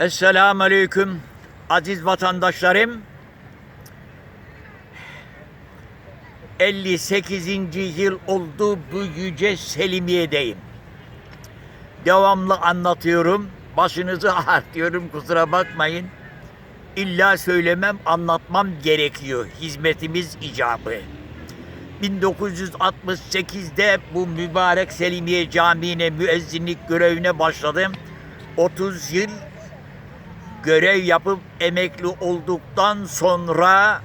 Esselamu Aleyküm aziz vatandaşlarım. 58. yıl oldu bu yüce Selimiye'deyim. Devamlı anlatıyorum. Başınızı ağrıtıyorum kusura bakmayın. İlla söylemem, anlatmam gerekiyor. Hizmetimiz icabı. 1968'de bu mübarek Selimiye Camii'ne müezzinlik görevine başladım. 30 yıl görev yapıp emekli olduktan sonra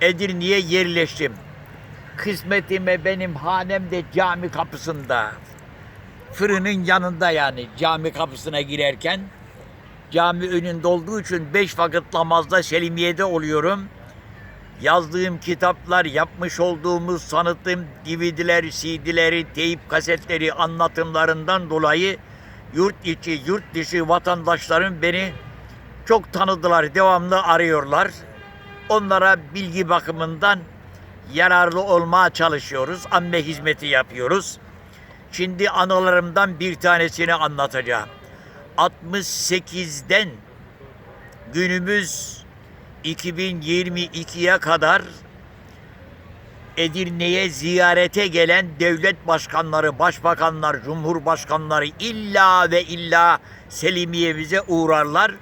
Edirne'ye yerleştim. Kısmetime benim hanem de cami kapısında. Fırının yanında yani cami kapısına girerken. Cami önünde olduğu için beş vakit namazda Selimiye'de oluyorum. Yazdığım kitaplar, yapmış olduğumuz tanıtım DVD'ler, CD'leri, teyip kasetleri anlatımlarından dolayı yurt içi, yurt dışı vatandaşlarım beni çok tanıdılar, devamlı arıyorlar. Onlara bilgi bakımından yararlı olmaya çalışıyoruz. Amme hizmeti yapıyoruz. Şimdi anılarımdan bir tanesini anlatacağım. 68'den günümüz 2022'ye kadar Edirne'ye ziyarete gelen devlet başkanları, başbakanlar, cumhurbaşkanları illa ve illa Selimiye'mize uğrarlar.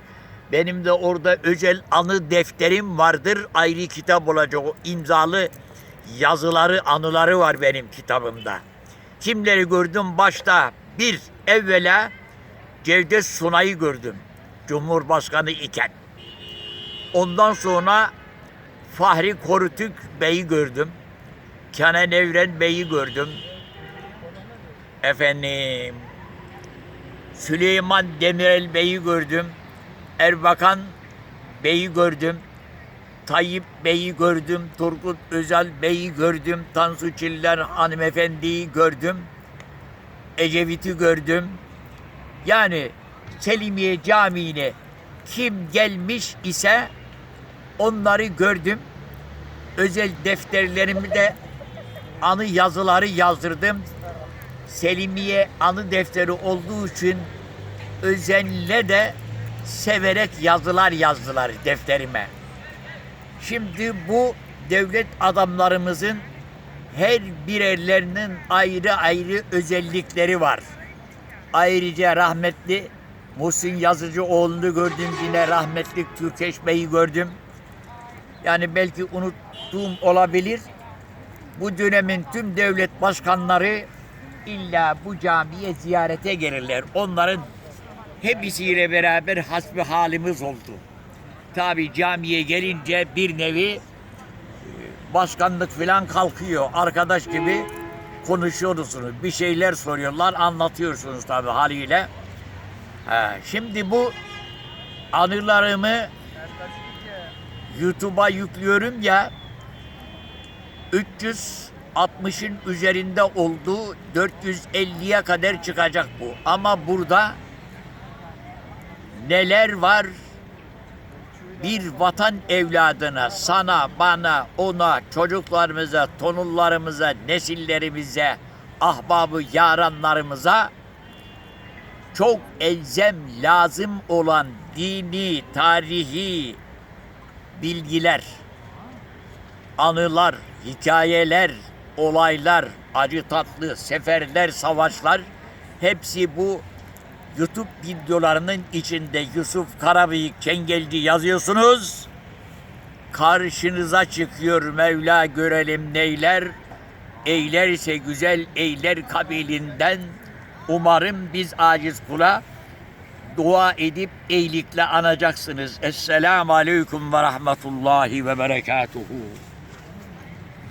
Benim de orada özel anı defterim vardır. Ayrı kitap olacak o imzalı yazıları, anıları var benim kitabımda. Kimleri gördüm başta? Bir, evvela Cevdet Sunay'ı gördüm. Cumhurbaşkanı iken. Ondan sonra Fahri Korutük Bey'i gördüm. Kenan Evren Bey'i gördüm. Efendim Süleyman Demirel Bey'i gördüm. Erbakan Bey'i gördüm. Tayyip Bey'i gördüm. Turgut Özal Bey'i gördüm. Tansu Çiller hanımefendiyi gördüm. Ecevit'i gördüm. Yani Selimiye Camii'ne kim gelmiş ise onları gördüm. Özel defterlerimi de anı yazıları yazdırdım. Selimiye anı defteri olduğu için özenle de severek yazılar yazdılar defterime. Şimdi bu devlet adamlarımızın her birerlerinin ayrı ayrı özellikleri var. Ayrıca rahmetli Muhsin Yazıcıoğlu'nu gördüm yine rahmetli Türkeş Bey'i gördüm. Yani belki unuttuğum olabilir. Bu dönemin tüm devlet başkanları illa bu camiye ziyarete gelirler. Onların hepsiyle beraber hasbi halimiz oldu. Tabi camiye gelince bir nevi e, başkanlık falan kalkıyor. Arkadaş gibi konuşuyorsunuz. Bir şeyler soruyorlar, anlatıyorsunuz tabi haliyle. Ha, şimdi bu anılarımı YouTube'a yüklüyorum ya 360'ın üzerinde oldu 450'ye kadar çıkacak bu. Ama burada neler var? Bir vatan evladına, sana, bana, ona, çocuklarımıza, tonullarımıza, nesillerimize, ahbabı yaranlarımıza çok elzem lazım olan dini, tarihi bilgiler, anılar, hikayeler, olaylar, acı tatlı, seferler, savaşlar hepsi bu YouTube videolarının içinde Yusuf Karabıyık Çengelci yazıyorsunuz. Karşınıza çıkıyor Mevla görelim neyler. Eylerse güzel eyler kabilinden. Umarım biz aciz kula dua edip eylikle anacaksınız. Esselamu Aleyküm ve Rahmetullahi ve Berekatuhu.